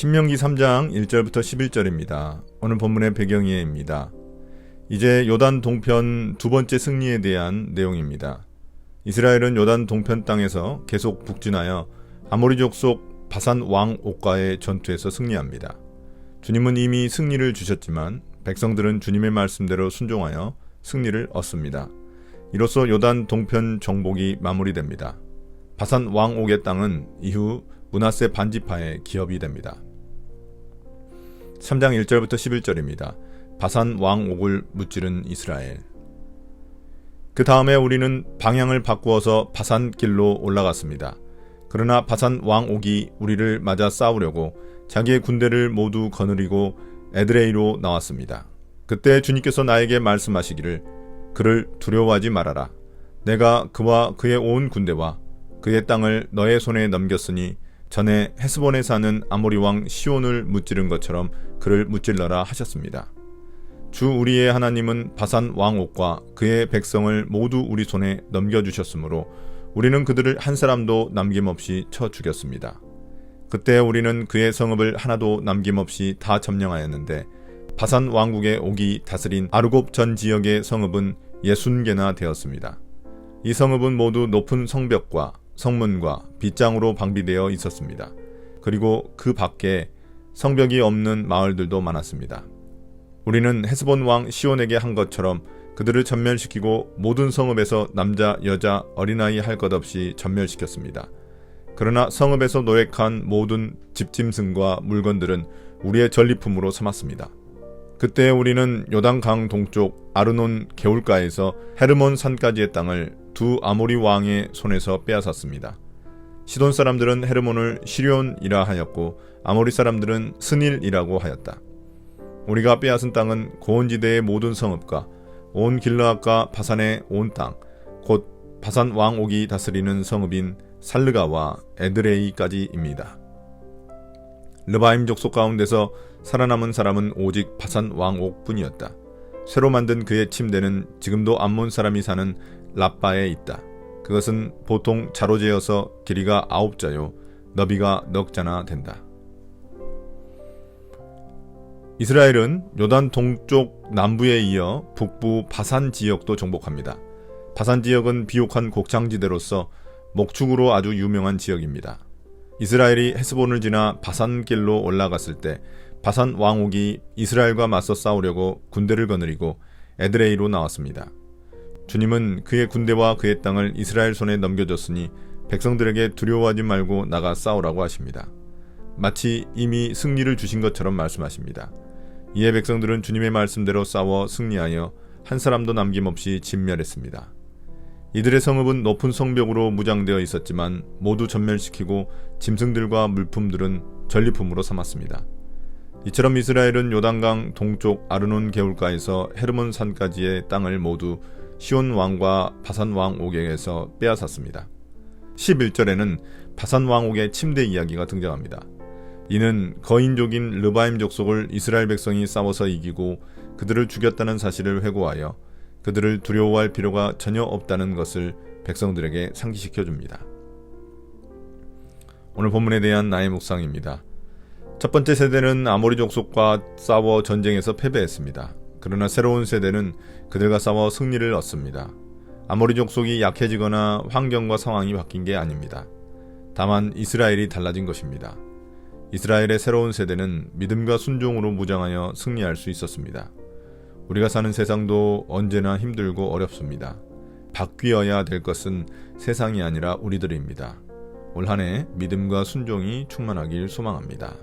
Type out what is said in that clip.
신명기 3장 1절부터 11절입니다. 오늘 본문의 배경이입니다. 이제 요단 동편 두 번째 승리에 대한 내용입니다. 이스라엘은 요단 동편 땅에서 계속 북진하여 아모리족 속 바산 왕 옥과의 전투에서 승리합니다. 주님은 이미 승리를 주셨지만 백성들은 주님의 말씀대로 순종하여 승리를 얻습니다. 이로써 요단 동편 정복이 마무리됩니다. 바산 왕 옥의 땅은 이후 문하세 반지파의 기업이 됩니다. 3장 1절부터 11절입니다. 바산 왕 옥을 무찌른 이스라엘. 그 다음에 우리는 방향을 바꾸어서 바산 길로 올라갔습니다. 그러나 바산 왕 옥이 우리를 맞아 싸우려고 자기의 군대를 모두 거느리고 에드레이로 나왔습니다. 그때 주님께서 나에게 말씀하시기를 그를 두려워하지 말아라. 내가 그와 그의 온 군대와 그의 땅을 너의 손에 넘겼으니 전에 헤스본에 사는 아모리 왕 시온을 무찌른 것처럼 그를 무찔러라 하셨습니다. 주 우리의 하나님은 바산 왕옥과 그의 백성을 모두 우리 손에 넘겨주셨으므로 우리는 그들을 한 사람도 남김없이 쳐 죽였습니다. 그때 우리는 그의 성읍을 하나도 남김없이 다 점령하였는데 바산 왕국의 옥이 다스린 아르곱 전 지역의 성읍은 예순 개나 되었습니다. 이 성읍은 모두 높은 성벽과 성문과 빗장으로 방비되어 있었습니다. 그리고 그 밖에 성벽이 없는 마을들도 많았습니다. 우리는 헤스본 왕 시온에게 한 것처럼 그들을 전멸시키고 모든 성읍에서 남자, 여자, 어린아이 할 것 없이 전멸시켰습니다. 그러나 성읍에서 노획한 모든 집짐승과 물건들은 우리의 전리품으로 삼았습니다. 그때 우리는 요단강 동쪽 아르논 개울가에서 헤르몬 산까지의 땅을 두 아모리 왕의 손에서 빼앗았습니다. 시돈 사람들은 헤르몬을 시련이라 하였고 아모리 사람들은 스닐이라고 하였다. 우리가 빼앗은 땅은 고원지대의 모든 성읍과 온 길르앗과 바산의 온 땅, 곧 바산 왕옥이 다스리는 성읍인 살르가와 에드레이까지입니다. 르바임 족속 가운데서 살아남은 사람은 오직 바산 왕옥뿐이었다. 새로 만든 그의 침대는 지금도 암몬 사람이 사는 라빠에 있다. 그것은 보통 자로재여서 길이가 아홉 자요, 너비가 넉 자나 된다. 이스라엘은 요단 동쪽 남부에 이어 북부 바산 지역도 정복합니다. 바산 지역은 비옥한 곡창지대로서 목축으로 아주 유명한 지역입니다. 이스라엘이 헤스본을 지나 바산길로 올라갔을 때 바산 왕옥이 이스라엘과 맞서 싸우려고 군대를 거느리고 에드레이로 나왔습니다. 주님은 그의 군대와 그의 땅을 이스라엘 손에 넘겨줬으니 백성들에게 두려워하지 말고 나가 싸우라고 하십니다. 마치 이미 승리를 주신 것처럼 말씀하십니다. 이에 백성들은 주님의 말씀대로 싸워 승리하여 한 사람도 남김없이 진멸했습니다. 이들의 성읍은 높은 성벽으로 무장되어 있었지만 모두 전멸시키고 짐승들과 물품들은 전리품으로 삼았습니다. 이처럼 이스라엘은 요단강 동쪽 아르논 개울가에서 헤르몬 산까지의 땅을 모두 시온 왕과 바산 왕 옥에게서 빼앗았습니다. 11절에는 바산 왕 옥의 침대 이야기가 등장합니다. 이는 거인족인 르바임 족속을 이스라엘 백성이 싸워서 이기고 그들을 죽였다는 사실을 회고하여 그들을 두려워할 필요가 전혀 없다는 것을 백성들에게 상기시켜 줍니다. 오늘 본문에 대한 나의 묵상입니다. 첫 번째 세대는 아모리 족속과 싸워 전쟁에서 패배했습니다. 그러나 새로운 세대는 그들과 싸워 승리를 얻습니다. 아모리 족속이 약해지거나 환경과 상황이 바뀐 게 아닙니다. 다만 이스라엘이 달라진 것입니다. 이스라엘의 새로운 세대는 믿음과 순종으로 무장하여 승리할 수 있었습니다. 우리가 사는 세상도 언제나 힘들고 어렵습니다. 바뀌어야 될 것은 세상이 아니라 우리들입니다. 올 한해 믿음과 순종이 충만하길 소망합니다.